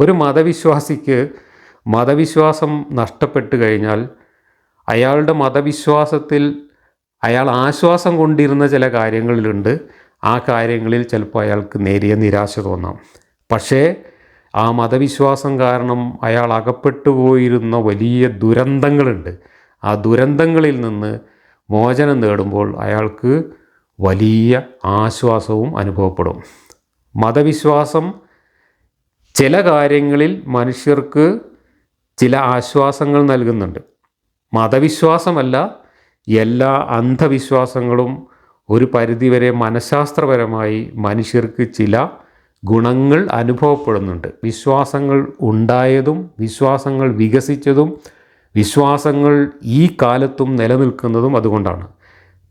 ഒരു മതവിശ്വാസിക്ക് മതവിശ്വാസം നഷ്ടപ്പെട്ടു കഴിഞ്ഞാൽ അയാളുടെ മതവിശ്വാസത്തിൽ അയാൾ ആശ്വാസം കൊണ്ടിരുന്ന ചില കാര്യങ്ങളിലുണ്ട്. ആ കാര്യങ്ങളിൽ ചിലപ്പോൾ അയാൾക്ക് നേരിയ നിരാശ തോന്നാം. പക്ഷേ ആ മതവിശ്വാസം കാരണം അയാൾ അകപ്പെട്ടു പോയിരുന്ന വലിയ ദുരന്തങ്ങളുണ്ട്. ആ ദുരന്തങ്ങളിൽ നിന്ന് മോചനം നേടുമ്പോൾ അയാൾക്ക് വലിയ ആശ്വാസവും അനുഭവപ്പെടും. മതവിശ്വാസം ചില കാര്യങ്ങളിൽ മനുഷ്യർക്ക് ചില ആശ്വാസങ്ങൾ നൽകുന്നുണ്ട്. മതവിശ്വാസമല്ല എല്ലാ അന്ധവിശ്വാസങ്ങളും ഒരു പരിധിവരെ മനഃശാസ്ത്രപരമായി മനുഷ്യർക്ക് ചില ഗുണങ്ങൾ അനുഭവപ്പെടുന്നുണ്ട്. വിശ്വാസങ്ങൾ ഉണ്ടായതും വിശ്വാസങ്ങൾ വികസിച്ചതും വിശ്വാസങ്ങൾ ഈ കാലത്തും നിലനിൽക്കുന്നതും അതുകൊണ്ടാണ്.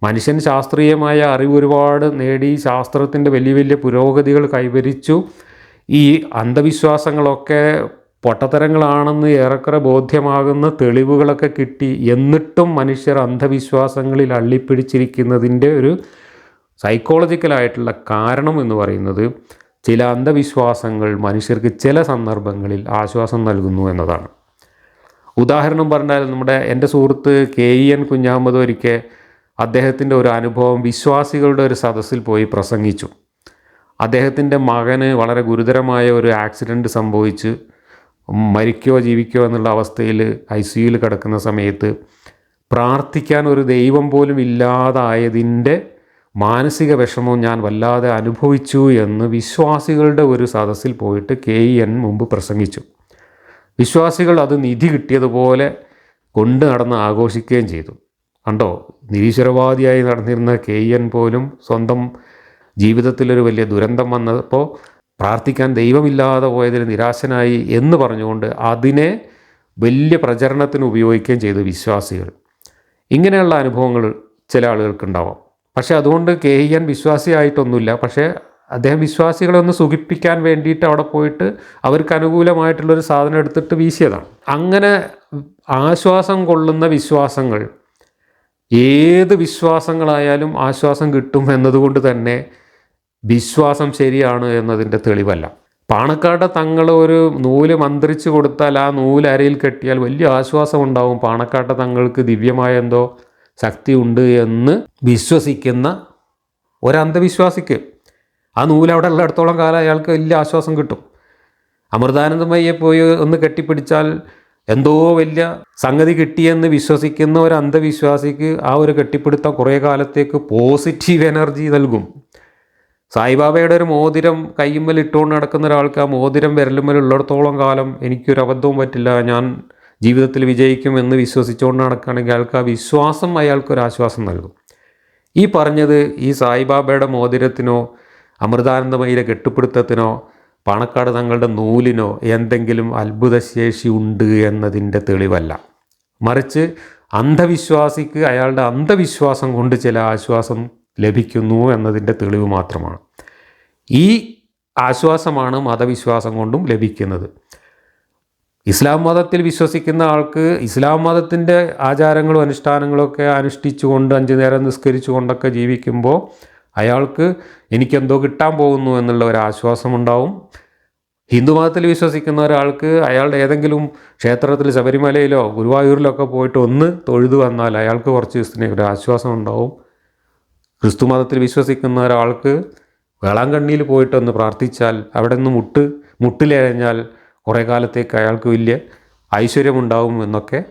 മനുഷ്യൻ ശാസ്ത്രീയമായ അറിവ് ഒരുപാട് നേടി ശാസ്ത്രത്തിന്റെ വലിയ വലിയ പുരോഗതികൾ കൈവരിച്ചു. ഈ അന്ധവിശ്വാസങ്ങളൊക്കെ പൊട്ടത്തരങ്ങളാണെന്ന് ഏറെക്കുറെ ബോധ്യമാകുന്ന തെളിവുകളൊക്കെ കിട്ടി എന്നിട്ടും മനുഷ്യർ അന്ധവിശ്വാസങ്ങളിൽ അള്ളിപ്പിടിച്ചിരിക്കുന്നതിന്റെ ഒരു സൈക്കോളജിക്കലായിട്ടുള്ള കാരണം എന്ന് പറയുന്നത് ചില അന്ധവിശ്വാസങ്ങൾ മനുഷ്യർക്ക് ചില സന്ദർഭങ്ങളിൽ ആശ്വാസം നൽകുന്നു എന്നതാണ്. ഉദാഹരണം പറഞ്ഞാൽ നമ്മുടെ എന്റെ സുഹൃത്ത് കെ ഇ എൻ കുഞ്ഞാമ്പത് ഒരിക്കൽ അദ്ദേഹത്തിന്റെ ഒരു അനുഭവം വിശ്വാസികളുടെ ഒരു സദസ്സിൽ പോയി പ്രസംഗിച്ചു. അദ്ദേഹത്തിന്റെ മകന് വളരെ ഗുരുതരമായ ഒരു ആക്സിഡന്റ് സംഭവിച്ച് മരിക്കോ ജീവിക്കോ എന്നുള്ള അവസ്ഥയിൽ ഐ സിയുയിൽ കിടക്കുന്ന സമയത്ത് പ്രാർത്ഥിക്കാൻ ഒരു ദൈവം പോലും ഇല്ലാതായതിന്റെ മാനസിക വിഷമം ഞാൻ വല്ലാതെ അനുഭവിച്ചു എന്ന് വിശ്വാസികളുടെ ഒരു സദസ്സിൽ പോയിട്ട് കെ ഇ എൻ മുമ്പ് പ്രസംഗിച്ചു. വിശ്വാസികൾ അത് നിധി കിട്ടിയതുപോലെ കൊണ്ട് നടന്ന് ആഘോഷിക്കുകയും ചെയ്തു. കണ്ടോ? നിരീശ്വരവാദിയായി നടന്നിരുന്ന കെ എൻ പോലും സ്വന്തം ജീവിതത്തിലൊരു വലിയ ദുരന്തം വന്നപ്പോൾ പ്രാർത്ഥിക്കാൻ ദൈവമില്ലാതെ പോയതിൽ നിരാശനായി എന്ന് പറഞ്ഞുകൊണ്ട് അതിനെ വലിയ പ്രചരണത്തിന് ഉപയോഗിക്കുകയും ചെയ്തു വിശ്വാസികൾ. ഇങ്ങനെയുള്ള അനുഭവങ്ങൾ ചില ആളുകൾക്കുണ്ടാവാം. പക്ഷേ അതുകൊണ്ട് കെ ഇ എൻ വിശ്വാസിയായിട്ടൊന്നുമില്ല. പക്ഷേ അദ്ദേഹം വിശ്വാസികളെ ഒന്ന് സുഖിപ്പിക്കാൻ വേണ്ടിയിട്ട് അവിടെ പോയിട്ട് അവർക്ക് അനുകൂലമായിട്ടുള്ളൊരു സാധനം എടുത്തിട്ട് വീശിയതാണ്. അങ്ങനെ ആശ്വാസം കൊള്ളുന്ന വിശ്വാസങ്ങൾ ഏത് വിശ്വാസങ്ങളായാലും ആശ്വാസം കിട്ടും എന്നതുകൊണ്ട് തന്നെ വിശ്വാസം ശരിയാണ് എന്നതിന്റെ തെളിവല്ല. പാണക്കാട്ടെ തങ്ങൾ ഒരു നൂൽ മന്ത്രിച്ചു കൊടുത്താൽ ആ നൂൽ അരയിൽ കെട്ടിയാൽ വലിയ ആശ്വാസം ഉണ്ടാവും. പാണക്കാട്ടെ തങ്ങൾക്ക് ദിവ്യമായ എന്തോ ശക്തി ഉണ്ട് എന്ന് വിശ്വസിക്കുന്ന ഒരന്ധവിശ്വാസിക്ക് ആ നൂൽ അവിടെ ഉള്ളിടത്തോളം കാലം അയാൾക്ക് വലിയ ആശ്വാസം കിട്ടും. അമൃതാനന്ദമയ്യെ പോയി ഒന്ന് കെട്ടിപ്പിടിച്ചാൽ എന്തോ വലിയ സംഗതി കിട്ടിയെന്ന് വിശ്വസിക്കുന്ന ഒരു അന്ധവിശ്വാസിക്ക് ആ ഒരു കെട്ടിപ്പിടുത്തം കുറേ കാലത്തേക്ക് പോസിറ്റീവ് എനർജി നൽകും. സായിബാബയുടെ ഒരു മോതിരം കയ്യുമ്മൽ ഇട്ടുകൊണ്ട് നടക്കുന്ന ഒരാൾക്ക് ആ മോതിരം വിരലുമ്മൽ ഉള്ളിടത്തോളം കാലം എനിക്കൊരു അബദ്ധവും പറ്റില്ല. ഞാൻ ജീവിതത്തിൽ വിജയിക്കും എന്ന് വിശ്വസിച്ചുകൊണ്ട് നടക്കുകയാണെങ്കിൽ അയാൾക്ക് ആ വിശ്വാസം അയാൾക്കൊരു ആശ്വാസം നൽകും. ഈ പറഞ്ഞത് ഈ സായിബാബയുടെ മോതിരത്തിനോ അമൃതാനന്ദമയിലെ കെട്ടിപ്പിടുത്തത്തിനോ പാണക്കാട് തങ്ങളുടെ നൂലിനോ എന്തെങ്കിലും അത്ഭുതശേഷി ഉണ്ട് എന്നതിന്റെ തെളിവല്ല. മറിച്ച് അന്ധവിശ്വാസിക്ക് അയാളുടെ അന്ധവിശ്വാസം കൊണ്ട് ചില ആശ്വാസം ലഭിക്കുന്നു എന്നതിന്റെ തെളിവ് മാത്രമാണ്. ഈ ആശ്വാസമാണ് മതവിശ്വാസം കൊണ്ടും ലഭിക്കുന്നത്. ഇസ്ലാം മതത്തിൽ വിശ്വസിക്കുന്ന ആൾക്ക് ഇസ്ലാം മതത്തിന്റെ ആചാരങ്ങളും അനുഷ്ഠാനങ്ങളൊക്കെ അനുഷ്ഠിച്ചുകൊണ്ട് അഞ്ചു നേരം നിസ്കരിച്ചുകൊണ്ടൊക്കെ ജീവിക്കുമ്പോൾ അയാൾക്ക് എനിക്കെന്തോ കിട്ടാൻ പോകുന്നു എന്നുള്ള ഒരു ആശ്വാസമുണ്ടാവും. ഹിന്ദു മതത്തിൽ വിശ്വസിക്കുന്ന ഒരാൾക്ക് അയാളുടെ ഏതെങ്കിലും ക്ഷേത്രത്തിൽ ശബരിമലയിലോ ഗുരുവായൂരിലോ ഒക്കെ പോയിട്ട് ഒന്ന് തൊഴുതു വന്നാൽ അയാൾക്ക് കുറച്ച് ദിവസത്തിന് ഒരു ആശ്വാസം ഉണ്ടാവും ക്രിസ്തു മതത്തിൽ വിശ്വസിക്കുന്ന ഒരാൾക്ക് വേളാങ്കണ്ണിയിൽ പോയിട്ടൊന്ന് പ്രാർത്ഥിച്ചാൽ അവിടെ നിന്ന് മുട്ട് മുട്ടിലഴഞ്ഞാൽ കുറേ കാലത്തേക്ക് അയാൾക്ക് വലിയ ഐശ്വര്യമുണ്ടാവും എന്നൊക്കെ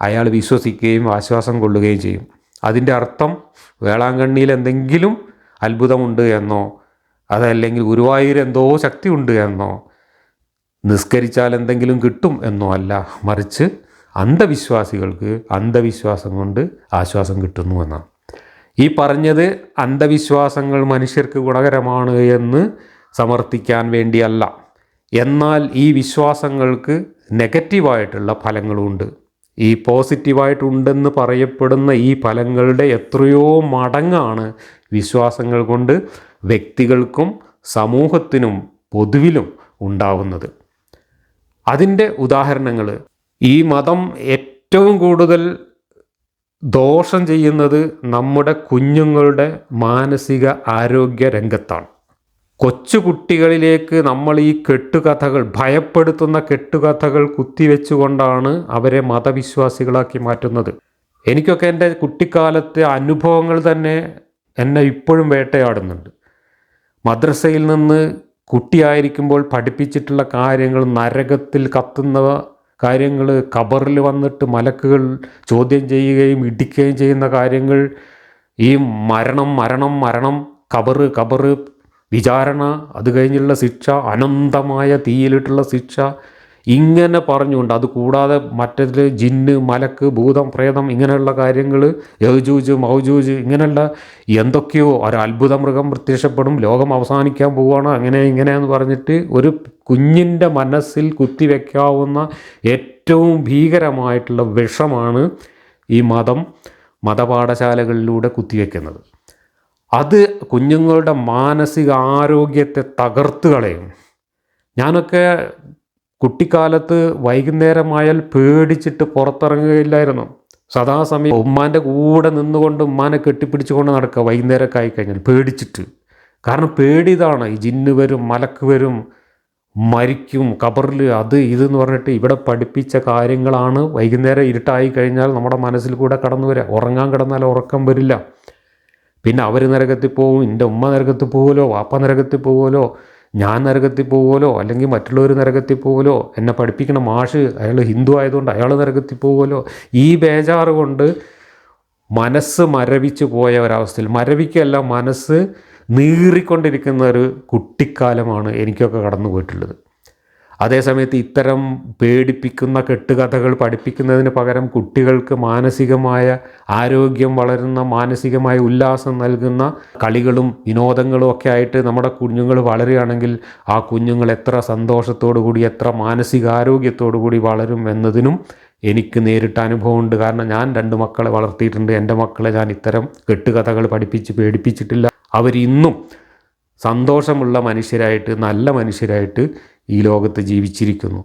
അയാൾ വിശ്വസിക്കുകയും ആശ്വാസം കൊള്ളുകയും ചെയ്യും. അതിന്റെ അർത്ഥം വേളാങ്കണ്ണിയിൽ എന്തെങ്കിലും അത്ഭുതമുണ്ട് എന്നോ അതല്ലെങ്കിൽ ഗുരുവായൂർ എന്തോ ശക്തി ഉണ്ട് എന്നോ നിസ്കരിച്ചാൽ എന്തെങ്കിലും കിട്ടും എന്നോ അല്ല. മറിച്ച് അന്ധവിശ്വാസികൾക്ക് അന്ധവിശ്വാസം കൊണ്ട് ആശ്വാസം കിട്ടുന്നു എന്നാണ്. ഈ പറഞ്ഞത് അന്ധവിശ്വാസങ്ങൾ മനുഷ്യർക്ക് ഗുണകരമാണ് എന്ന് സമർത്ഥിക്കാൻ വേണ്ടിയല്ല. എന്നാൽ ഈ വിശ്വാസങ്ങൾക്ക് നെഗറ്റീവായിട്ടുള്ള ഫലങ്ങളുമുണ്ട് ഈ പോസിറ്റീവായിട്ടുണ്ടെന്ന് പറയപ്പെടുന്ന ഈ ഫലങ്ങളുടെ എത്രയോ മടങ്ങാണ് വിശ്വാസങ്ങൾ കൊണ്ട് വ്യക്തികൾക്കും സമൂഹത്തിനും പൊതുവിലും ഉണ്ടാവുന്നത്. അതിന്റെ ഉദാഹരണങ്ങൾ. ഈ മതം ഏറ്റവും കൂടുതൽ ദോഷം ചെയ്യുന്നത് നമ്മുടെ കുഞ്ഞുങ്ങളുടെ മാനസിക ആരോഗ്യ രംഗത്താണ്. കൊച്ചുകുട്ടികളിലേക്ക് നമ്മൾ ഈ കെട്ടുകഥകൾ ഭയപ്പെടുത്തുന്ന കെട്ടുകഥകൾ കുത്തിവെച്ചുകൊണ്ടാണ് അവരെ മതവിശ്വാസികളാക്കി മാറ്റുന്നത്. എനിക്കൊക്കെ എന്റെ കുട്ടിക്കാലത്തെ അനുഭവങ്ങൾ തന്നെ എന്നെ ഇപ്പോഴും വേട്ടയാടുന്നുണ്ട്. മദ്രസയിൽ നിന്ന് കുട്ടിയായിരിക്കുമ്പോൾ പഠിപ്പിച്ചിട്ടുള്ള കാര്യങ്ങൾ നരകത്തിൽ കത്തുന്ന കാര്യങ്ങൾ കബറിൽ വന്നിട്ട് മലക്കുകൾ ചോദ്യം ചെയ്യുകയും ഇടിക്കുകയും ചെയ്യുന്ന കാര്യങ്ങൾ ഈ മരണം മരണം മരണം കബറ് കബറ് വിചാരണ അത് കഴിഞ്ഞുള്ള ശിക്ഷ അനന്തമായ തീയിലിട്ടുള്ള ശിക്ഷ ഇങ്ങനെ പറഞ്ഞുകൊണ്ട് അത് കൂടാതെ മറ്റതിൽ ജിന്ന് മലക്ക് ഭൂതം പ്രേതം ഇങ്ങനെയുള്ള കാര്യങ്ങൾ യജൂജ് മൗജൂജ് ഇങ്ങനെയുള്ള എന്തൊക്കെയോ ഒരു അത്ഭുത മൃഗം പ്രത്യക്ഷപ്പെടും ലോകം അവസാനിക്കാൻ പോവുകയാണ് അങ്ങനെ ഇങ്ങനെയെന്ന് പറഞ്ഞിട്ട് ഒരു കുഞ്ഞിന്റെ മനസ്സിൽ കുത്തിവെക്കാവുന്ന ഏറ്റവും ഭീകരമായിട്ടുള്ള വിഷമാണ് ഈ മതം മതപാഠശാലകളിലൂടെ കുത്തിവെക്കുന്നത്. അത് കുഞ്ഞുങ്ങളുടെ മാനസിക ആരോഗ്യത്തെ തകർത്ത് കളയും. ഞാനൊക്കെ കുട്ടിക്കാലത്ത് വൈകുന്നേരമായാൽ പേടിച്ചിട്ട് പുറത്തിറങ്ങുകയില്ലായിരുന്നു. സദാസമയം ഉമ്മാന്റെ കൂടെ നിന്നുകൊണ്ട് ഉമ്മാനെ കെട്ടിപ്പിടിച്ചുകൊണ്ട് നടക്കുക വൈകുന്നേരമൊക്കെ ആയിക്കഴിഞ്ഞാൽ പേടിച്ചിട്ട്. കാരണം പേടി ഇതാണ്. ഈ ജിന്ന് വരും മലക്ക് വരും മരിക്കും കബറിൽ അത് ഇതെന്ന് പറഞ്ഞിട്ട് ഇവിടെ പഠിപ്പിച്ച കാര്യങ്ങളാണ് വൈകുന്നേരം ഇരുട്ടായി കഴിഞ്ഞാൽ നമ്മുടെ മനസ്സിൽ കൂടെ കടന്നു വരിക. ഉറങ്ങാൻ കിടന്നാൽ ഉറക്കം വരില്ല. പിന്നെ അവർ നരകത്തിൽ പോകും എന്റെ ഉമ്മ നരകത്തിൽ പോകുമല്ലോ വാപ്പ നരകത്തിൽ പോകുമല്ലോ ഞാൻ നരകത്തിൽ പോകുമല്ലോ അല്ലെങ്കിൽ മറ്റുള്ളവർ നരകത്തിൽ പോകുമല്ലോ എന്നെ പഠിപ്പിക്കണ മാഷ് അയാൾ ഹിന്ദു ആയതുകൊണ്ട് അയാൾ നരകത്തിൽ പോകുമല്ലോ ഈ ബേജാറ് കൊണ്ട് മനസ്സ് മരവിച്ച് പോയ ഒരവസ്ഥയിൽ മരവിക്കല്ല മനസ്സ് നീറിക്കൊണ്ടിരിക്കുന്ന ഒരു കുട്ടിക്കാലമാണ് എനിക്കൊക്കെ കടന്നു പോയിട്ടുള്ളത് അതേസമയത്ത് ഇത്തരം പേടിപ്പിക്കുന്ന കെട്ടുകഥകൾ പഠിപ്പിക്കുന്നതിന് പകരം കുട്ടികൾക്ക് മാനസികമായ ആരോഗ്യം വളരുന്ന മാനസികമായ ഉല്ലാസം നൽകുന്ന കളികളും വിനോദങ്ങളും ഒക്കെ ആയിട്ട് നമ്മുടെ കുഞ്ഞുങ്ങൾ വളരുകയാണെങ്കിൽ ആ കുഞ്ഞുങ്ങൾ എത്ര സന്തോഷത്തോടു കൂടി എത്ര മാനസികാരോഗ്യത്തോടു കൂടി വളരും എന്നതിനും എനിക്ക് നേരിട്ട് അനുഭവമുണ്ട്. കാരണം ഞാൻ രണ്ട് മക്കളെ വളർത്തിയിട്ടുണ്ട്. എന്റെ മക്കളെ ഞാൻ ഇത്തരം കെട്ടുകഥകൾ പഠിപ്പിച്ച് പേടിപ്പിച്ചിട്ടില്ല. അവരിന്നും സന്തോഷമുള്ള മനുഷ്യരായിട്ട് നല്ല മനുഷ്യരായിട്ട് ഈ ലോകത്ത് ജീവിച്ചിരിക്കുന്നു.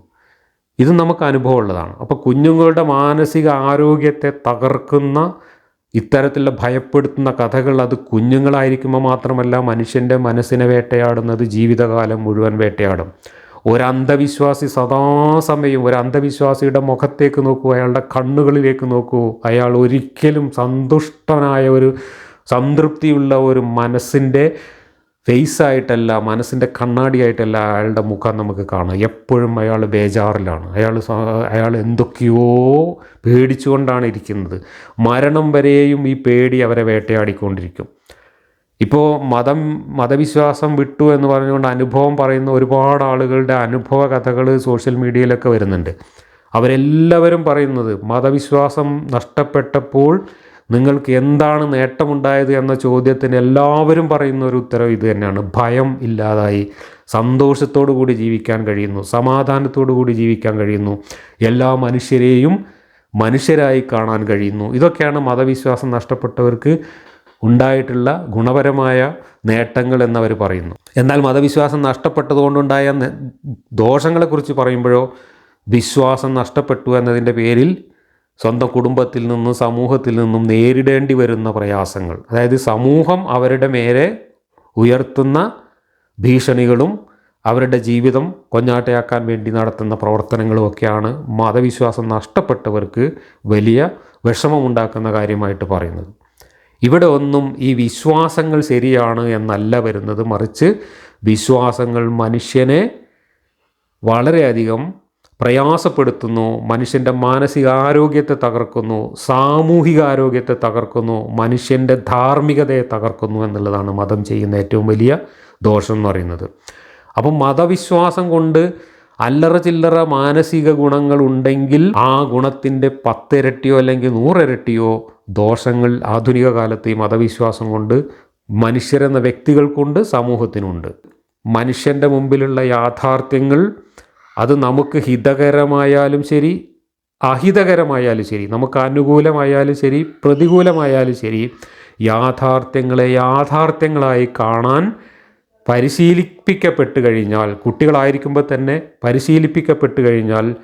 ഇത് നമുക്ക് അനുഭവമുള്ളതാണ്. അപ്പോൾ കുഞ്ഞുങ്ങളുടെ മാനസിക ആരോഗ്യത്തെ തകർക്കുന്ന ഇത്തരത്തിലുള്ള ഭയപ്പെടുത്തുന്ന കഥകൾ അത് കുഞ്ഞുങ്ങളായിരിക്കുമ്പോൾ മാത്രമല്ല മനുഷ്യന്റെ മനസ്സിനെ വേട്ടയാടുന്നത് ജീവിതകാലം മുഴുവൻ വേട്ടയാടും. ഒരു അന്ധവിശ്വാസി സദാസമയം ഒരു അന്ധവിശ്വാസിയുടെ മുഖത്തേക്ക് നോക്കൂ അയാളുടെ കണ്ണുകളിലേക്ക് നോക്കൂ. അയാൾ ഒരിക്കലും സന്തുഷ്ടനായ ഒരു സംതൃപ്തിയുള്ള ഒരു മനസ്സിന്റെ ഫേസായിട്ടല്ല മനസ്സിന്റെ കണ്ണാടിയായിട്ടല്ല അയാളുടെ മുഖം നമുക്ക് കാണാം. എപ്പോഴും അയാൾ ബേജാറിലാണ്. അയാൾ അയാൾ എന്തൊക്കെയോ പേടിച്ചുകൊണ്ടാണ് ഇരിക്കുന്നത്. മരണം വരെയും ഈ പേടി അവരെ വേട്ടയാടിക്കൊണ്ടിരിക്കും. ഇപ്പോൾ മതം മതവിശ്വാസം വിട്ടു എന്ന് പറഞ്ഞുകൊണ്ട് അനുഭവം പറയുന്ന ഒരുപാട് ആളുകളുടെ അനുഭവ കഥകൾ സോഷ്യൽ മീഡിയയിലൊക്കെ വരുന്നുണ്ട്. അവരെല്ലാവരും പറയുന്നത് മതവിശ്വാസം നഷ്ടപ്പെട്ടപ്പോൾ നിങ്ങൾക്ക് എന്താണ് നേട്ടമുണ്ടായത് എന്ന ചോദ്യത്തിന് എല്ലാവരും പറയുന്ന ഒരു ഉത്തരവ് ഇത് തന്നെയാണ്. ഭയം ഇല്ലാതായി. സന്തോഷത്തോടു കൂടി ജീവിക്കാൻ കഴിയുന്നു. സമാധാനത്തോടു കൂടി ജീവിക്കാൻ കഴിയുന്നു. എല്ലാ മനുഷ്യരെയും മനുഷ്യരായി കാണാൻ കഴിയുന്നു. ഇതൊക്കെയാണ് മതവിശ്വാസം നഷ്ടപ്പെട്ടവർക്ക് ഉണ്ടായിട്ടുള്ള ഗുണപരമായ നേട്ടങ്ങൾ എന്നവർ പറയുന്നു. എന്നാൽ മതവിശ്വാസം നഷ്ടപ്പെട്ടതുകൊണ്ടുണ്ടായ ദോഷങ്ങളെക്കുറിച്ച് പറയുമ്പോഴോ വിശ്വാസം നഷ്ടപ്പെട്ടു എന്നതിന്റെ പേരിൽ സ്വന്തം കുടുംബത്തിൽ നിന്നും സമൂഹത്തിൽ നിന്നും നേരിടേണ്ടി വരുന്ന പ്രയാസങ്ങൾ. അതായത് സമൂഹം അവരുടെ മേലെ ഉയർത്തുന്ന ഭീഷണികളും അവരുടെ ജീവിതം കൊഞ്ഞാട്ടയാക്കാൻ വേണ്ടി നടത്തുന്ന പ്രവർത്തനങ്ങളും ഒക്കെയാണ് മതവിശ്വാസം നഷ്ടപ്പെട്ടവർക്ക് വലിയ വിഷമമുണ്ടാക്കുന്ന കാര്യമായിട്ട് പറയുന്നത്. ഇവിടെ ഒന്നും ഈ വിശ്വാസങ്ങൾ ശരിയാണ് എന്നല്ല വരുന്നത്. മറിച്ച് വിശ്വാസങ്ങൾ മനുഷ്യനെ വളരെയധികം പ്രയാസപ്പെടുത്തുന്നു മനുഷ്യന്റെ മാനസികാരോഗ്യത്തെ തകർക്കുന്നു സാമൂഹിക ആരോഗ്യത്തെ തകർക്കുന്നു മനുഷ്യന്റെ ധാർമ്മികതയെ തകർക്കുന്നു എന്നുള്ളതാണ് മതം ചെയ്യുന്ന ഏറ്റവും വലിയ ദോഷം എന്ന് പറയുന്നത്. അപ്പം മതവിശ്വാസം കൊണ്ട് അല്ലറ ചില്ലറ മാനസിക ഗുണങ്ങൾ ഉണ്ടെങ്കിൽ ആ ഗുണത്തിന്റെ പത്തിരട്ടിയോ അല്ലെങ്കിൽ നൂറിരട്ടിയോ ദോഷങ്ങൾ ആധുനിക കാലത്ത് ഈ മതവിശ്വാസം കൊണ്ട് മനുഷ്യരെന്ന വ്യക്തികൾക്കുണ്ട് സമൂഹത്തിനുണ്ട്. മനുഷ്യന്റെ മുമ്പിലുള്ള യാഥാർത്ഥ്യങ്ങൾ അത് നമുക്ക് ഹിതകരമായാലും ശരി അഹിതകരമായാലും ശരി നമുക്ക് അനുകൂലമായാലും ശരി പ്രതികൂലമായാലും ശരി യാഥാർത്ഥ്യങ്ങളെ യാഥാർത്ഥ്യങ്ങളായി കാണാൻ പരിശീലിപ്പിക്കപ്പെട്ട് കഴിഞ്ഞാൽ കുട്ടികളായിരിക്കുമ്പോൾ തന്നെ പരിശീലിപ്പിക്കപ്പെട്ട് കഴിഞ്ഞാൽ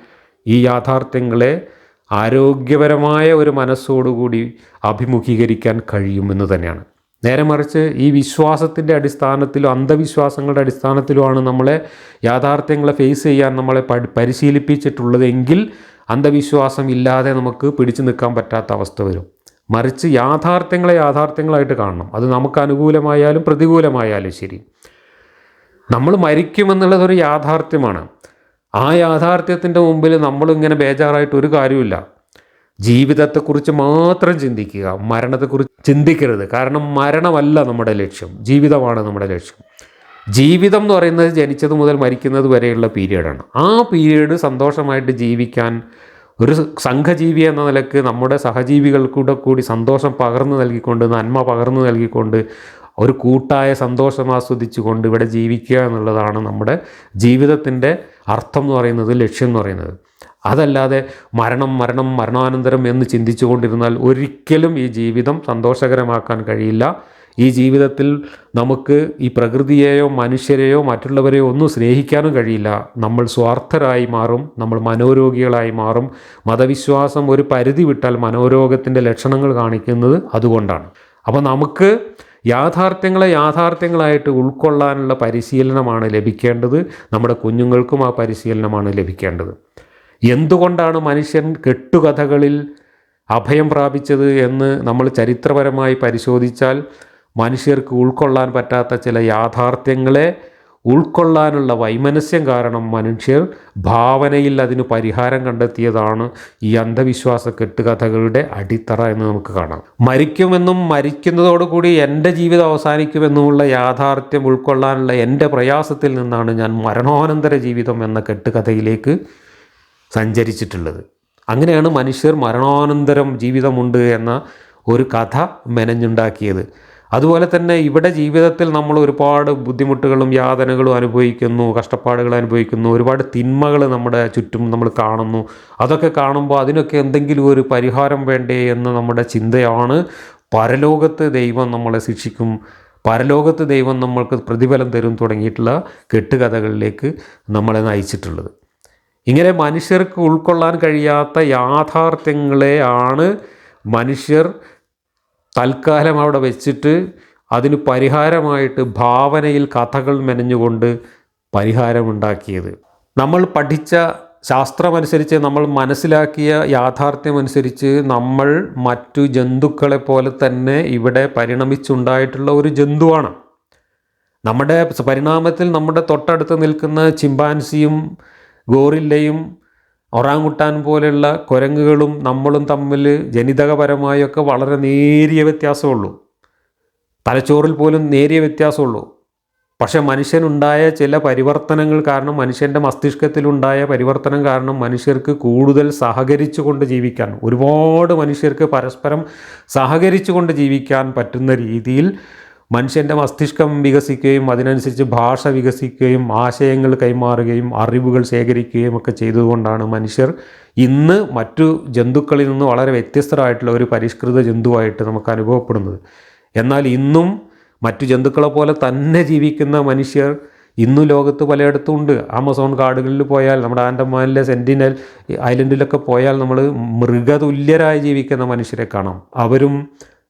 ഈ യാഥാർത്ഥ്യങ്ങളെ ആരോഗ്യപരമായ ഒരു മനസ്സോടുകൂടി അഭിമുഖീകരിക്കാൻ കഴിയുമെന്ന് തന്നെയാണ്. നേരെ മറിച്ച് ഈ വിശ്വാസത്തിന്റെ അടിസ്ഥാനത്തിലും അന്ധവിശ്വാസങ്ങളുടെ അടിസ്ഥാനത്തിലുമാണ് നമ്മളെ യാഥാർത്ഥ്യങ്ങളെ ഫേസ് ചെയ്യാൻ നമ്മളെ പരിശീലിപ്പിച്ചിട്ടുള്ളതെങ്കിൽ അന്ധവിശ്വാസം ഇല്ലാതെ നമുക്ക് പിടിച്ചു നിൽക്കാൻ പറ്റാത്ത അവസ്ഥ വരും. മറിച്ച് യാഥാർത്ഥ്യങ്ങളെ യാഥാർത്ഥ്യങ്ങളായിട്ട് കാണണം. അത് നമുക്ക് അനുകൂലമായാലും പ്രതികൂലമായാലും ശരി. നമ്മൾ മരിക്കുമെന്നുള്ളതൊരു യാഥാർത്ഥ്യമാണ്. ആ യാഥാർത്ഥ്യത്തിന്റെ മുമ്പിൽ നമ്മളിങ്ങനെ ബേജാറായിട്ട് ഒരു കാര്യമില്ല ജീവിതത്തെക്കുറിച്ച് മാത്രം ചിന്തിക്കുക മരണത്തെക്കുറിച്ച് ചിന്തിക്കരുത്. കാരണം മരണമല്ല നമ്മുടെ ലക്ഷ്യം. ജീവിതമാണ് നമ്മുടെ ലക്ഷ്യം. ജീവിതം എന്ന് പറയുന്നത് ജനിച്ചത് മുതൽ മരിക്കുന്നത് വരെയുള്ള പീരീഡാണ് ആ പീരീഡ് സന്തോഷമായിട്ട് ജീവിക്കാൻ ഒരു സംഘജീവി എന്ന നിലയ്ക്ക് നമ്മുടെ സഹജീവികൾക്കൂടെ കൂടി സന്തോഷം പകർന്നു നൽകിക്കൊണ്ട് നന്മ പകർന്നു നൽകിക്കൊണ്ട് ഒരു കൂട്ടായ സന്തോഷം ആസ്വദിച്ചുകൊണ്ട് ഇവിടെ ജീവിക്കുക എന്നുള്ളതാണ് നമ്മുടെ ജീവിതത്തിന്റെ അർത്ഥം എന്ന് പറയുന്നത് ലക്ഷ്യം എന്ന് പറയുന്നത്. അതല്ലാതെ മരണം മരണം മരണാനന്തരം എന്ന് ചിന്തിച്ചുകൊണ്ടിരുന്നാൽ ഒരിക്കലും ഈ ജീവിതം സന്തോഷകരമാക്കാൻ കഴിയില്ല. ഈ ജീവിതത്തിൽ നമുക്ക് ഈ പ്രകൃതിയെയോ മനുഷ്യരെയോ മറ്റുള്ളവരെയോ ഒന്നും സ്നേഹിക്കാനും കഴിയില്ല. നമ്മൾ സ്വാർത്ഥരായി മാറും നമ്മൾ മനോരോഗികളായി മാറും. മതവിശ്വാസം ഒരു പരിധി വിട്ടാൽ മനോരോഗത്തിന്റെ ലക്ഷണങ്ങൾ കാണിക്കുന്നത് അതുകൊണ്ടാണ്. അപ്പോൾ നമുക്ക് യാഥാർത്ഥ്യങ്ങളെ യാഥാർത്ഥ്യങ്ങളായിട്ട് ഉൾക്കൊള്ളാനുള്ള പരിശീലനമാണ് ലഭിക്കേണ്ടത്. നമ്മുടെ കുഞ്ഞുങ്ങൾക്കും ആ പരിശീലനമാണ് ലഭിക്കേണ്ടത്. എന്തുകൊണ്ടാണ് മനുഷ്യൻ കെട്ടുകഥകളിൽ അഭയം പ്രാപിച്ചത് എന്ന് നമ്മൾ ചരിത്രപരമായി പരിശോധിച്ചാൽ മനുഷ്യർക്ക് ഉൾക്കൊള്ളാൻ പറ്റാത്ത ചില യാഥാർത്ഥ്യങ്ങളെ ഉൾക്കൊള്ളാനുള്ള വൈമനസ്യം കാരണം മനുഷ്യർ ഭാവനയിൽ അതിന് പരിഹാരം കണ്ടെത്തിയതാണ് ഈ അന്ധവിശ്വാസ കെട്ടുകഥകളുടെ അടിത്തറ എന്ന് നമുക്ക് കാണാം. മരിക്കുമെന്നും മരിക്കുന്നതോടുകൂടി എന്റെ ജീവിതം അവസാനിക്കുമെന്നുമുള്ള യാഥാർത്ഥ്യം ഉൾക്കൊള്ളാനുള്ള എന്റെ പ്രയാസത്തിൽ നിന്നാണ് ഞാൻ മരണോനന്തര ജീവിതം എന്ന കെട്ടുകഥയിലേക്ക് സഞ്ചരിച്ചിട്ടുള്ളത്. അങ്ങനെയാണ് മനുഷ്യർ മരണാനന്തരം ജീവിതമുണ്ട് എന്ന ഒരു കഥ മെനഞ്ഞുണ്ടാക്കിയത്. അതുപോലെ തന്നെ ഇവിടെ ജീവിതത്തിൽ നമ്മൾ ഒരുപാട് ബുദ്ധിമുട്ടുകളും യാതനകളും അനുഭവിക്കുന്നു കഷ്ടപ്പാടുകൾ അനുഭവിക്കുന്നു ഒരുപാട് തിന്മകൾ നമ്മുടെ ചുറ്റും നമ്മൾ കാണുന്നു. അതൊക്കെ കാണുമ്പോൾ അതിനൊക്കെ എന്തെങ്കിലും ഒരു പരിഹാരം വേണ്ടേ എന്ന് നമ്മുടെ ചിന്തയാണ്. പരലോകത്ത് ദൈവം നമ്മളെ ശിക്ഷിക്കും. പരലോകത്ത് ദൈവം നമ്മൾക്ക് പ്രതിഫലം തരും തുടങ്ങിയിട്ടുള്ള കെട്ടുകഥകളിലേക്ക് നമ്മളെ നയിച്ചിട്ടുള്ളത്. ഇങ്ങനെ മനുഷ്യർക്ക് ഉൾക്കൊള്ളാൻ കഴിയാത്ത യാഥാർത്ഥ്യങ്ങളെ ആണ് മനുഷ്യർ തൽക്കാലം അവിടെ വെച്ചിട്ട് അതിന് പരിഹാരമായിട്ട് ഭാവനയിൽ കഥകൾ മെനഞ്ഞുകൊണ്ട് പരിഹാരമുണ്ടാക്കിയത്. നമ്മൾ പഠിച്ച ശാസ്ത്രമനുസരിച്ച് നമ്മൾ മനസ്സിലാക്കിയ യാഥാർത്ഥ്യമനുസരിച്ച് നമ്മൾ മറ്റു ജന്തുക്കളെ പോലെ തന്നെ ഇവിടെ പരിണമിച്ചുണ്ടായിട്ടുള്ള ഒരു ജന്തുവാണ്. നമ്മുടെ പരിണാമത്തിൽ നമ്മുടെ തൊട്ടടുത്ത് നിൽക്കുന്ന ചിമ്പാൻസിയും ഗോറില്ലയും ഒറാങ്ങുട്ടാൻ പോലെയുള്ള കുരങ്ങുകളും നമ്മളും തമ്മിൽ ജനിതകപരമായൊക്കെ വളരെ നേരിയ വ്യത്യാസമുള്ളൂ. തലച്ചോറിൽ പോലും നേരിയ വ്യത്യാസമുള്ളൂ. പക്ഷേ മനുഷ്യനുണ്ടായ ചില പരിവർത്തനങ്ങൾ കാരണം മനുഷ്യന്റെ മസ്തിഷ്കത്തിലുണ്ടായ പരിവർത്തനം കാരണം മനുഷ്യർക്ക് കൂടുതൽ സഹകരിച്ചുകൊണ്ട് ജീവിക്കാൻ ഒരുപാട് മനുഷ്യർക്ക് പരസ്പരം സഹകരിച്ചുകൊണ്ട് ജീവിക്കാൻ പറ്റുന്ന രീതിയിൽ മനുഷ്യന്റെ മസ്തിഷ്കം വികസിക്കുകയും അതിനനുസരിച്ച് ഭാഷ വികസിക്കുകയും ആശയങ്ങൾ കൈമാറുകയും അറിവുകൾ ശേഖരിക്കുകയും ഒക്കെ ചെയ്തുകൊണ്ടാണ് മനുഷ്യർ ഇന്ന് മറ്റു ജന്തുക്കളിൽ നിന്ന് വളരെ വ്യത്യസ്തരായിട്ടുള്ള ഒരു പരിഷ്കൃത ജന്തുവായിട്ട് നമുക്ക് അനുഭവപ്പെടുന്നത്. എന്നാൽ ഇന്നും മറ്റു ജന്തുക്കളെ പോലെ തന്നെ ജീവിക്കുന്ന മനുഷ്യർ ഇന്നും ലോകത്ത് പലയിടത്തും ഉണ്ട്. ആമസോൺ കാടുകളിൽ പോയാൽ നമ്മുടെ ആൻഡമാനിലെ സെന്റിനൽ ഐലൻഡിലൊക്കെ പോയാൽ നമ്മൾ മൃഗതുല്യരായി ജീവിക്കുന്ന മനുഷ്യരെ കാണാം. അവരും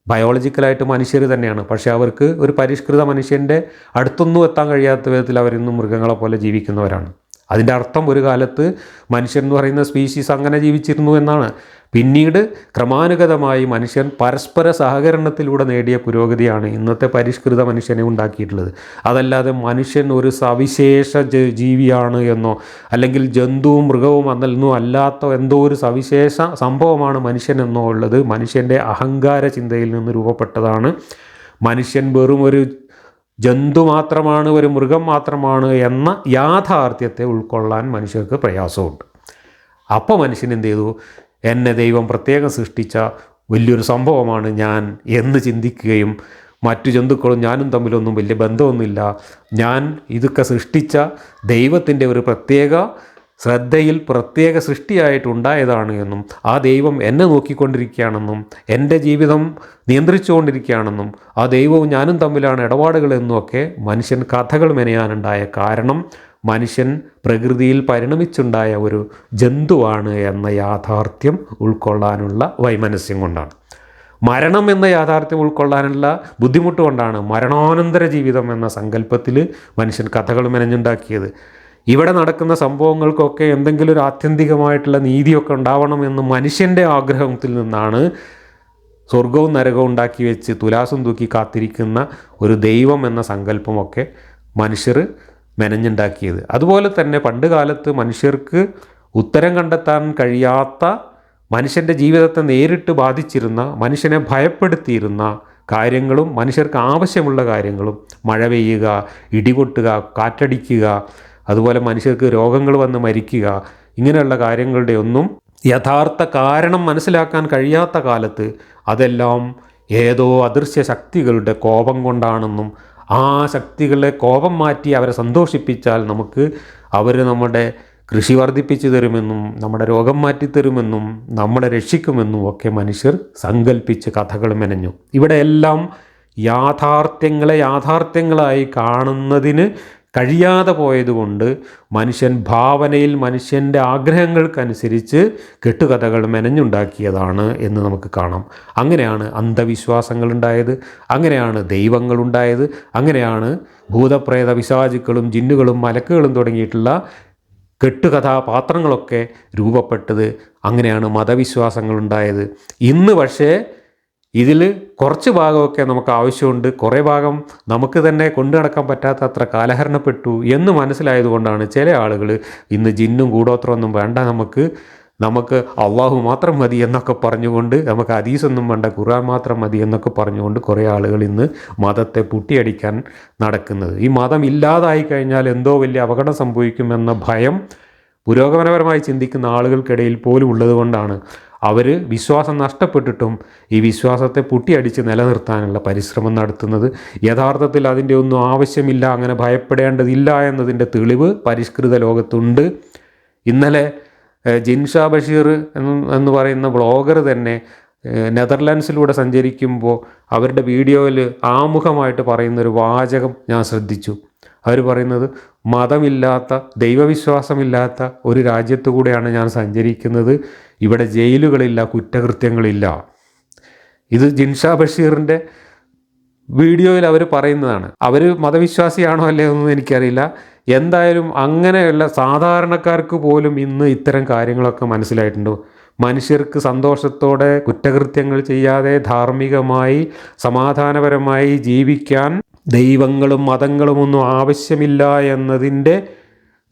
ബയോളജിക്കലായിട്ട് മനുഷ്യർ തന്നെയാണ്. പക്ഷേ അവർക്ക് ഒരു പരിഷ്കൃത മനുഷ്യന്റെ അടുത്തൊന്നും എത്താൻ കഴിയാത്ത വിധത്തിൽ അവരിന്നും മൃഗങ്ങളെ പോലെ ജീവിക്കുന്നവരാണ്. അതിന്റെ അർത്ഥം ഒരു കാലത്ത് മനുഷ്യൻ എന്ന് പറയുന്ന സ്പീഷീസ് അങ്ങനെ ജീവിച്ചിരുന്നു എന്നാണ്. പിന്നീട് ക്രമാനുഗതമായി മനുഷ്യൻ പരസ്പര സഹകരണത്തിലൂടെ നേടിയ പുരോഗതിയാണ് ഇന്നത്തെ പരിഷ്കൃത മനുഷ്യനെ ഉണ്ടാക്കിയിട്ടുള്ളത്. അതല്ലാതെ മനുഷ്യൻ ഒരു സവിശേഷ ജീവിയാണ് എന്നോ അല്ലെങ്കിൽ ജന്തുവും മൃഗവും അന്നൊന്നും അല്ലാത്ത എന്തോ ഒരു സവിശേഷ സംഭവമാണ് മനുഷ്യൻ എന്നോ ഉള്ളത്. മനുഷ്യന്റെ അഹങ്കാര ചിന്തയിൽ നിന്ന് രൂപപ്പെട്ടതാണ്. മനുഷ്യൻ വെറും ഒരു ജന്തു മാത്രമാണ് ഒരു മൃഗം മാത്രമാണ് എന്ന യാഥാർത്ഥ്യത്തെ ഉൾക്കൊള്ളാൻ മനുഷ്യർക്ക് പ്രയാസമുണ്ട്. അപ്പോൾ മനുഷ്യൻ എന്ത് ചെയ്തു? എന്നെ ദൈവം പ്രത്യേകം സൃഷ്ടിച്ച വലിയൊരു സംഭവമാണ് ഞാൻ എന്ന് ചിന്തിക്കുകയും മറ്റു ജന്തുക്കളും ഞാനും തമ്മിലൊന്നും വലിയ ബന്ധമൊന്നുമില്ല. ഞാൻ ഇതൊക്കെ സൃഷ്ടിച്ച ദൈവത്തിന്റെ ഒരു പ്രത്യേക ശ്രദ്ധയിൽ പ്രത്യേക സൃഷ്ടിയായിട്ടുണ്ടായതാണ് എന്നും ആ ദൈവം എന്നെ നോക്കിക്കൊണ്ടിരിക്കുകയാണെന്നും എന്റെ ജീവിതം നിയന്ത്രിച്ചുകൊണ്ടിരിക്കുകയാണെന്നും ആ ദൈവവും ഞാനും തമ്മിലാണ് ഇടപാടുകൾ എന്നുമൊക്കെ മനുഷ്യൻ കഥകൾ മെനയാനുണ്ടായ കാരണം മനുഷ്യൻ പ്രകൃതിയിൽ പരിണമിച്ചുണ്ടായ ഒരു ജന്തുവാണ് എന്ന യാഥാർത്ഥ്യം ഉൾക്കൊള്ളാനുള്ള വൈമനസ്യം കൊണ്ടാണ്. മരണം എന്ന യാഥാർത്ഥ്യം ഉൾക്കൊള്ളാനുള്ള ബുദ്ധിമുട്ട് കൊണ്ടാണ് മരണാനന്തര ജീവിതം എന്ന സങ്കല്പത്തിൽ മനുഷ്യൻ കഥകൾ മെനഞ്ഞുണ്ടാക്കിയത്. ഇവിടെ നടക്കുന്ന സംഭവങ്ങൾക്കൊക്കെ എന്തെങ്കിലും ഒരു ആത്യന്തികമായിട്ടുള്ള നീതിയൊക്കെ ഉണ്ടാവണമെന്ന് മനുഷ്യന്റെ ആഗ്രഹത്തിൽ നിന്നാണ് സ്വർഗവും നരകവും ഉണ്ടാക്കി വെച്ച് തുലാസും തൂക്കി കാത്തിരിക്കുന്ന ഒരു ദൈവം എന്ന സങ്കല്പമൊക്കെ മനുഷ്യർ മെനഞ്ഞുണ്ടാക്കിയത്. അതുപോലെ തന്നെ പണ്ട് കാലത്ത് മനുഷ്യർക്ക് ഉത്തരം കണ്ടെത്താൻ കഴിയാത്ത മനുഷ്യന്റെ ജീവിതത്തെ നേരിട്ട് ബാധിച്ചിരുന്ന മനുഷ്യനെ ഭയപ്പെടുത്തിയിരുന്ന കാര്യങ്ങളും മനുഷ്യർക്ക് ആവശ്യമുള്ള കാര്യങ്ങളും മഴ പെയ്യുക ഇടികൊട്ടുക കാറ്റടിക്കുക അതുപോലെ മനുഷ്യർക്ക് രോഗങ്ങൾ വന്ന് മരിക്കുക ഇങ്ങനെയുള്ള കാര്യങ്ങളുടെ ഒന്നും യഥാർത്ഥ കാരണം മനസ്സിലാക്കാൻ കഴിയാത്ത കാലത്ത് അതെല്ലാം ഏതോ അദൃശ്യ ശക്തികളുടെ കോപം കൊണ്ടാണെന്നും ആ ശക്തികളെ കോപം മാറ്റി അവരെ സന്തോഷിപ്പിച്ചാൽ നമുക്ക് അവർ നമ്മുടെ കൃഷി വർദ്ധിപ്പിച്ചു തരുമെന്നും നമ്മുടെ രോഗം മാറ്റിത്തരുമെന്നും നമ്മളെ രക്ഷിക്കുമെന്നും ഒക്കെ മനുഷ്യർ സങ്കല്പിച്ച് കഥകൾ മെനഞ്ഞു. ഇവിടെയെല്ലാം യാഥാർത്ഥ്യങ്ങളെ യാഥാർത്ഥ്യങ്ങളായി കാണുന്നതിന് കഴിയാതെ പോയതുകൊണ്ട് മനുഷ്യൻ ഭാവനയിൽ മനുഷ്യന്റെ ആഗ്രഹങ്ങൾക്കനുസരിച്ച് കെട്ടുകഥകൾ മെനഞ്ഞുണ്ടാക്കിയതാണ് എന്ന് നമുക്ക് കാണാം. അങ്ങനെയാണ് അന്ധവിശ്വാസങ്ങളുണ്ടായത് അങ്ങനെയാണ് ദൈവങ്ങളുണ്ടായത് അങ്ങനെയാണ് ഭൂതപ്രേത വിശാചുക്കളും ജിന്നുകളും മലക്കുകളും തുടങ്ങിയിട്ടുള്ള കെട്ടുകഥാപാത്രങ്ങളൊക്കെ രൂപപ്പെട്ടത് അങ്ങനെയാണ് മതവിശ്വാസങ്ങളുണ്ടായത്. ഇന്ന് പക്ഷേ ഇതിൽ കുറച്ച് ഭാഗമൊക്കെ നമുക്ക് ആവശ്യമുണ്ട്. കുറേ ഭാഗം നമുക്ക് തന്നെ കൊണ്ടു നടക്കാൻ പറ്റാത്ത അത്ര കാലഹരണപ്പെട്ടു എന്ന് മനസ്സിലായതുകൊണ്ടാണ് ചില ആളുകൾ ഇന്ന് ജിന്നും കൂടോത്രമൊന്നും വേണ്ട നമുക്ക് നമുക്ക് അള്ളാഹു മാത്രം മതി എന്നൊക്കെ പറഞ്ഞുകൊണ്ട് നമുക്ക് ഹദീസൊന്നും വേണ്ട ഖുർആൻ മാത്രം മതി എന്നൊക്കെ പറഞ്ഞുകൊണ്ട് കുറേ ആളുകൾ ഇന്ന് മതത്തെ പുട്ടിയടിക്കാൻ നടക്കുന്നത്. ഈ മതം ഇല്ലാതായി കഴിഞ്ഞാൽ എന്തോ വലിയ അപകടം സംഭവിക്കുമെന്ന ഭയം പുരോഗമനപരമായി ചിന്തിക്കുന്ന ആളുകൾക്കിടയിൽ പോലും ഉള്ളതുകൊണ്ടാണ് അവർ വിശ്വാസം നഷ്ടപ്പെട്ടിട്ടും ഈ വിശ്വാസത്തെ പുട്ടിയടിച്ച് നിലനിർത്താനുള്ള പരിശ്രമം നടത്തുന്നത് യഥാർത്ഥത്തിൽ അതിന്റെ ഒന്നും ആവശ്യമില്ല അങ്ങനെ ഭയപ്പെടേണ്ടതില്ല എന്നതിന്റെ തെളിവ് പരിഷ്കൃത ലോകത്തുണ്ട്. ഇന്നലെ ജിൻഷാ ബഷീർ എന്ന് പറയുന്ന ബ്ലോഗർ തന്നെ നെതർലാൻഡ്സിലൂടെ സഞ്ചരിക്കുമ്പോൾ അവരുടെ വീഡിയോയിൽ ആമുഖമായിട്ട് പറയുന്നൊരു വാചകം ഞാൻ ശ്രദ്ധിച്ചു. അവർ പറയുന്നത് മതമില്ലാത്ത ദൈവവിശ്വാസമില്ലാത്ത ഒരു രാജ്യത്തു കൂടെയാണ് ഞാൻ സഞ്ചരിക്കുന്നത്. ഇവിടെ ജയിലുകളില്ല കുറ്റകൃത്യങ്ങളില്ല. ഇത് ജിൻഷാ ബഷീറിന്റെ വീഡിയോയിൽ അവർ പറയുന്നതാണ്. അവർ മതവിശ്വാസിയാണോ അല്ലേ എന്നൊന്നും എനിക്കറിയില്ല. എന്തായാലും അങ്ങനെയുള്ള സാധാരണക്കാർക്ക് പോലും ഇന്ന് ഇത്തരം കാര്യങ്ങളൊക്കെ മനസ്സിലായിട്ടുണ്ട്. മനുഷ്യർക്ക് സന്തോഷത്തോടെ കുറ്റകൃത്യങ്ങൾ ചെയ്യാതെ ധാർമ്മികമായി സമാധാനപരമായി ജീവിക്കാൻ ദൈവങ്ങളും മതങ്ങളുമൊന്നും ആവശ്യമില്ല എന്നതിന്റെ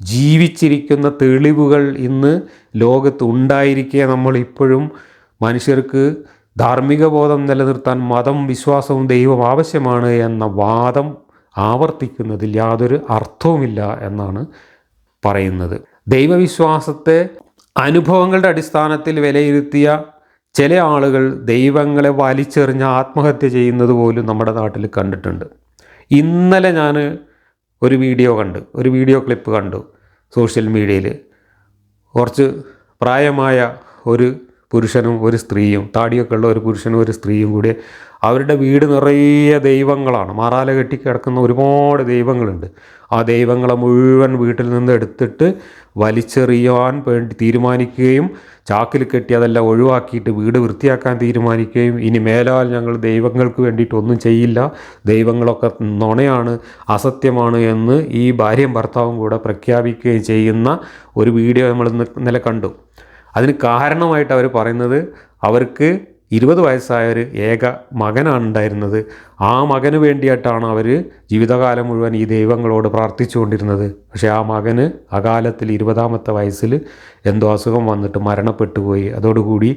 ജീവിച്ചിരിക്കുന്ന തെളിവുകൾ ഇന്ന് ലോകത്ത് ഉണ്ടായിരിക്കെ നമ്മൾ ഇപ്പോഴും മനുഷ്യർക്ക് ധാർമ്മിക ബോധം നിലനിർത്താൻ മതം വിശ്വാസവും ദൈവം ആവശ്യമാണ് എന്ന വാദം ആവർത്തിക്കുന്നതിൽ യാതൊരു അർത്ഥവുമില്ല എന്നാണ് പറയുന്നത്. ദൈവവിശ്വാസത്തെ അനുഭവങ്ങളുടെ അടിസ്ഥാനത്തിൽ വിലയിരുത്തിയ ചില ആളുകൾ ദൈവങ്ങളെ വലിച്ചെറിഞ്ഞ് ആത്മഹത്യ ചെയ്യുന്നത് പോലും നമ്മുടെ നാട്ടിൽ കണ്ടിട്ടുണ്ട്. ഇന്നലെ ഞാൻ ഒരു വീഡിയോ കണ്ടു ഒരു വീഡിയോ ക്ലിപ്പ് കണ്ടു സോഷ്യൽ മീഡിയയിൽ കുറച്ച് പ്രായമായ ഒരു പുരുഷനും ഒരു സ്ത്രീയും താടിയൊക്കെ ഉള്ള ഒരു പുരുഷനും ഒരു സ്ത്രീയും കൂടി അവരുടെ വീട് നിറയെ ദൈവങ്ങളാണ്. മാറാല കെട്ടി കിടക്കുന്ന ഒരുപാട് ദൈവങ്ങളുണ്ട്. ആ ദൈവങ്ങളെ മുഴുവൻ വീട്ടിൽ നിന്ന് എടുത്തിട്ട് വലിച്ചെറിയാൻ വേണ്ടി തീരുമാനിക്കുകയും ചാക്കിൽ കെട്ടി അതെല്ലാം ഒഴിവാക്കിയിട്ട് വീട് വൃത്തിയാക്കാൻ തീരുമാനിക്കുകയും ഇനി മേലാൽ ഞങ്ങൾ ദൈവങ്ങൾക്ക് വേണ്ടിയിട്ടൊന്നും ചെയ്യില്ല. ദൈവങ്ങളൊക്കെ നുണയാണ് അസത്യമാണ് എന്ന് ഈ ഭാര്യയും ഭർത്താവും കൂടെ പ്രഖ്യാപിക്കുകയും ചെയ്യുന്ന ഒരു വീഡിയോ നമ്മൾ ഇന്ന് ഇന്നലെ കണ്ടു. അതിന് കാരണമായിട്ട് അവർ പറയുന്നത് അവർക്ക് ഇരുപത് വയസ്സായ ഒരു ഏക മകനാണ് ഉണ്ടായിരുന്നത്. ആ മകന് വേണ്ടിയിട്ടാണ് അവർ ജീവിതകാലം മുഴുവൻ ഈ ദൈവങ്ങളോട് പ്രാർത്ഥിച്ചുകൊണ്ടിരുന്നത്. പക്ഷേ ആ മകന് അകാലത്തിൽ ഇരുപതാമത്തെ വയസ്സിൽ എന്തോ അസുഖം വന്നിട്ട് മരണപ്പെട്ടു പോയി. അതോടുകൂടി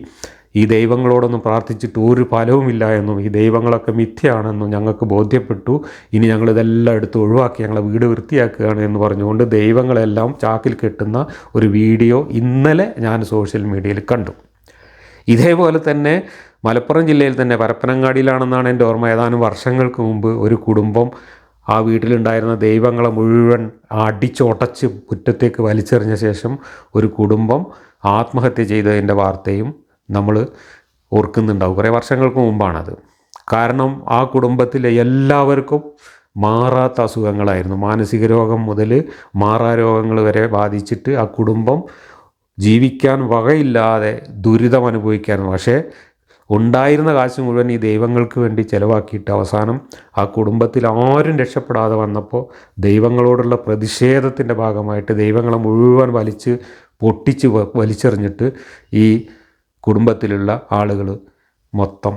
ഈ ദൈവങ്ങളോടൊന്നും പ്രാർത്ഥിച്ചിട്ട് ഒരു ഫലവുമില്ല എന്നും ഈ ദൈവങ്ങളൊക്കെ മിഥ്യയാണെന്നും ഞങ്ങൾക്ക് ബോധ്യപ്പെട്ടു. ഇനി ഞങ്ങൾ ഇതെല്ലാം എടുത്ത് ഒഴിവാക്കി ഞങ്ങളെ വീട് വൃത്തിയാക്കുകയാണ് എന്ന് പറഞ്ഞുകൊണ്ട് ദൈവങ്ങളെല്ലാം ചാക്കിൽ കെട്ടുന്ന ഒരു വീഡിയോ ഇന്നലെ ഞാൻ സോഷ്യൽ മീഡിയയിൽ കണ്ടു. ഇതേപോലെ തന്നെ മലപ്പുറം ജില്ലയിൽ തന്നെ പരപ്പനങ്ങാടിയിലാണെന്നാണ് എന്റെ ഓർമ്മ. ഏതാനും വർഷങ്ങൾക്ക് മുമ്പ് ഒരു കുടുംബം ആ വീട്ടിലുണ്ടായിരുന്ന ദൈവങ്ങളെ മുഴുവൻ അടിച്ചൊട്ടച്ച് മുറ്റത്തേക്ക് വലിച്ചെറിഞ്ഞ ശേഷം ഒരു കുടുംബം ആത്മഹത്യ ചെയ്തതിന്റെ വാർത്തയും നമ്മൾ ഓർക്കുന്നുണ്ടാവും. കുറേ വർഷങ്ങൾക്ക് മുമ്പാണത്. കാരണം ആ കുടുംബത്തിലെ എല്ലാവർക്കും മാറാത്ത അസുഖങ്ങളായിരുന്നു. മാനസിക രോഗം മുതൽ മാറാ രോഗങ്ങൾ വരെ ബാധിച്ചിട്ട് ആ കുടുംബം ജീവിക്കാൻ വകയില്ലാതെ ദുരിതം അനുഭവിക്കാനും പക്ഷേ ഉണ്ടായിരുന്ന കാശ് മുഴുവൻ ഈ ദൈവങ്ങൾക്ക് വേണ്ടി ചിലവാക്കിയിട്ട് അവസാനം ആ കുടുംബത്തിൽ ആരും രക്ഷപ്പെടാതെ വന്നപ്പോൾ ദൈവങ്ങളോടുള്ള പ്രതിഷേധത്തിന്റെ ഭാഗമായിട്ട് ദൈവങ്ങളെ മുഴുവൻ വലിച്ച് പൊട്ടിച്ച് വലിച്ചെറിഞ്ഞിട്ട് ഈ കുടുംബത്തിലുള്ള ആളുകൾ മൊത്തം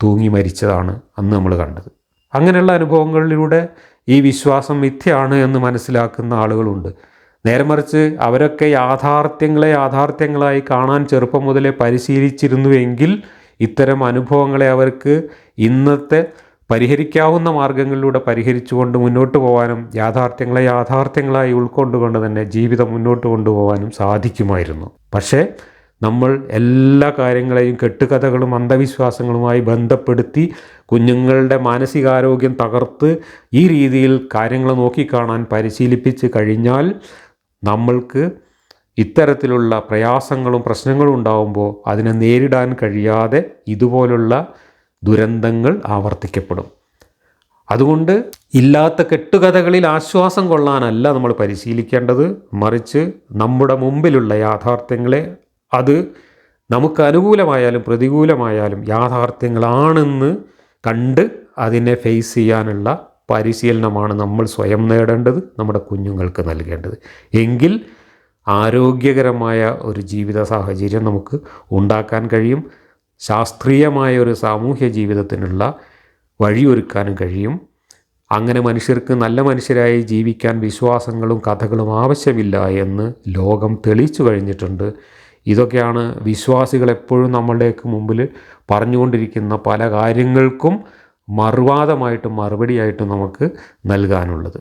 തൂങ്ങി മരിച്ചതാണ് അന്ന് നമ്മൾ കണ്ടത്. അങ്ങനെയുള്ള അനുഭവങ്ങളിലൂടെ ഈ വിശ്വാസം മിഥ്യയാണ് എന്ന് മനസ്സിലാക്കുന്ന ആളുകളുണ്ട്. നേരെ മറിച്ച് അവരൊക്കെ യാഥാർത്ഥ്യങ്ങളെ യാഥാർത്ഥ്യങ്ങളായി കാണാൻ ചെറുപ്പം മുതലേ പരിശീലിച്ചിരുന്നുവെങ്കിൽ ഇത്തരം അനുഭവങ്ങളെ അവർക്ക് ഇന്നത്തെ പരിഹരിക്കാവുന്ന മാർഗങ്ങളിലൂടെ പരിഹരിച്ചുകൊണ്ട് മുന്നോട്ട് പോകാനും യാഥാർത്ഥ്യങ്ങളെ യാഥാർത്ഥ്യങ്ങളായി ഉൾക്കൊണ്ടുകൊണ്ട് തന്നെ ജീവിതം മുന്നോട്ട് കൊണ്ടുപോകാനും സാധിക്കുമായിരുന്നു. പക്ഷേ നമ്മൾ എല്ലാ കാര്യങ്ങളെയും കെട്ടുകഥകളും അന്ധവിശ്വാസങ്ങളുമായി ബന്ധപ്പെടുത്തി കുഞ്ഞുങ്ങളുടെ മാനസികാരോഗ്യം തകർത്ത് ഈ രീതിയിൽ കാര്യങ്ങൾ നോക്കിക്കാണാൻ പരിശീലിപ്പിച്ച് കഴിഞ്ഞാൽ നമ്മൾക്ക് ഇത്തരത്തിലുള്ള പ്രയാസങ്ങളും പ്രശ്നങ്ങളും ഉണ്ടാകുമ്പോൾ അതിനെ നേരിടാൻ കഴിയാതെ ഇതുപോലുള്ള ദുരന്തങ്ങൾ ആവർത്തിക്കപ്പെടും. അതുകൊണ്ട് ഇല്ലാത്ത കെട്ടുകഥകളിൽ ആശ്വാസം കൊള്ളാനല്ല നമ്മൾ പരിശീലിക്കേണ്ടത്. മറിച്ച് നമ്മുടെ മുമ്പിലുള്ള യാഥാർത്ഥ്യങ്ങളെ അത് നമുക്ക് അനുകൂലമായാലും പ്രതികൂലമായാലും യാഥാർത്ഥ്യങ്ങളാണെന്ന് കണ്ട് അതിനെ ഫേസ് ചെയ്യാനുള്ള പരിശീലനമാണ് നമ്മൾ സ്വയം നേടേണ്ടത് നമ്മുടെ കുഞ്ഞുങ്ങൾക്ക് നൽകേണ്ടത്. എങ്കിൽ ആരോഗ്യകരമായ ഒരു ജീവിത സാഹചര്യം നമുക്ക് ഉണ്ടാക്കാൻ കഴിയും ശാസ്ത്രീയമായ ഒരു സാമൂഹ്യ ജീവിതത്തിനുള്ള വഴിയൊരുക്കാനും കഴിയും. അങ്ങനെ മനുഷ്യർക്ക് നല്ല മനുഷ്യരായി ജീവിക്കാൻ വിശ്വാസങ്ങളും കഥകളും ആവശ്യമില്ല എന്ന് ലോകം തെളിയിച്ചു കഴിഞ്ഞിട്ടുണ്ട്. ഇതൊക്കെയാണ് വിശ്വാസികൾ എപ്പോഴും നമ്മളുടെയൊക്കെ മുമ്പിൽ പറഞ്ഞുകൊണ്ടിരിക്കുന്ന പല കാര്യങ്ങൾക്കും മറുവാദമായിട്ടും മറുപടിയായിട്ടും നമുക്ക് നൽകാനുള്ളത്.